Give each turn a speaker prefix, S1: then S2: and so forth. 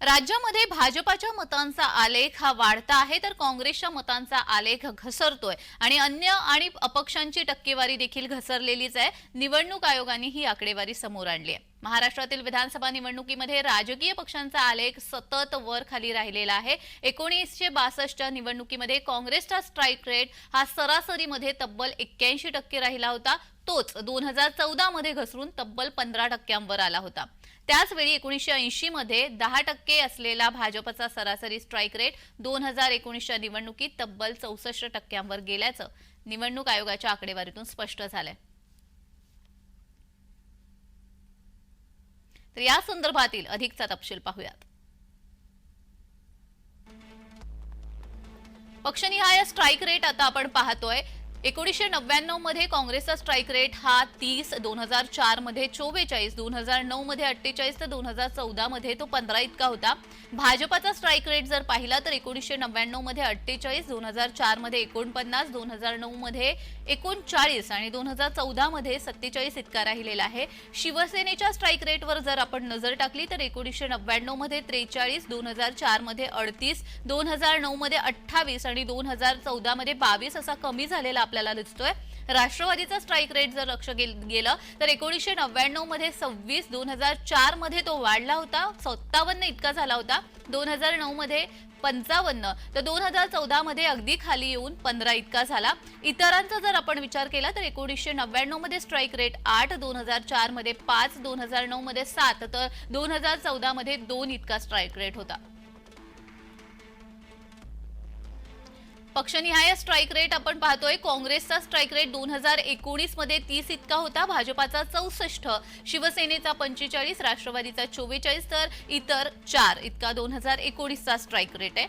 S1: राज्यामध्ये भाजपाच्या मतांचा आलेख हा वाढता आहे तर काँग्रेसच्या मतांचा आलेख घसरतोय. आणि अन्य आणि अपक्षांची टक्केवारी देखील घसरलेलीच आहे. निवडणूक आयोगाने ही आकडेवारी समोर आणली आहे. महाराष्ट्रातील विधानसभा निवडणुकीमध्ये राजकीय पक्षांचा आलेख सतत वर खाली राहिलेला आहे. एकोणीसशे बासष्टच्या निवडणुकीमध्ये काँग्रेसचा स्ट्राईक रेट हा सरासरीमध्ये तब्बल एक्क्याऐंशी टक्के राहिला होता. तोच दोन हजार चौदामध्ये घसरून तब्बल पंधरा टक्क्यांवर आला होता. त्याचवेळी एकोणीसशे ऐंशी मध्ये दहा टक्के असलेला भाजपचा सरासरी स्ट्राईक रेट दोन हजार एकोणीसच्या निवडणुकीत तब्बल चौसष्ट टक्क्यांवर गेल्याचं निवडणूक आयोगाच्या आकडेवारीतून स्पष्ट झालंय. तर या संदर्भातील अधिकचा तपशील पाहूयात. पक्षनिहाय स्ट्राईक रेट आता आपण पाहतोय. एकोणीसशे नव्याण्णवमध्ये काँग्रेसचा स्ट्राईक रेट हा तीस दोन हजार चारमध्ये चोवेचाळीस दोन हजार नऊमध्ये अठ्ठेचाळीस तर दोन हजार चौदामध्ये तो पंधरा इतका होता. भाजपाचा स्ट्राईक रेट जर पाहिला तर एकोणीसशे नव्याण्णवमध्ये अठ्ठेचाळीस दोन हजार चारमध्ये एकोणपन्नास दोन हजार नऊमध्ये एकोणचाळीस आणि दोन हजार चौदामध्ये सत्तेचाळीस इतका राहिलेला आहे. शिवसेनेच्या स्ट्राईक रेटवर जर आपण नजर टाकली तर एकोणीसशे नव्याण्णवमध्ये त्रेचाळीस दोन हजार चारमध्ये अडतीस दोन हजार नऊमध्ये अठ्ठावीस आणि दोन हजार चौदामध्ये बावीस असा कमी झालेला आपल्याला दिसतोय. राष्ट्रवादीचा स्ट्राईक रेट जर लक्ष गेलं तर एकोणीसशे नव्याण्णवमध्ये सव्वीस दोन हजार चारमध्ये तो वाढला होता. सत्तावन्न इतका झाला होता. दोन हजार नऊ मध्ये पंचावन्न. तर दोन हजार चौदा मध्ये अगदी खाली येऊन पंधरा इतका झाला. इतरांचा जर आपण विचार केला तर एकोणीसशे नव्याण्णवमध्ये स्ट्राईक रेट आठ दोन हजार चारमध्ये पाच दोन हजार नऊ मध्ये सात. तर दोन हजार चौदा मध्ये दोन इतका स्ट्राईक रेट होता. पक्षनिहाय स्ट्राईक रेट आपण पाहतोय. काँग्रेसचा स्ट्राईक रेट दोन हजार एकोणीसमध्ये तीस इतका होता. भाजपाचा चौसष्ट शिवसेनेचा पंचेचाळीस राष्ट्रवादीचा चोवेचाळीस तर इतर चार. इतका दोन हजार एकोणीसचा स्ट्राईक रेट आहे.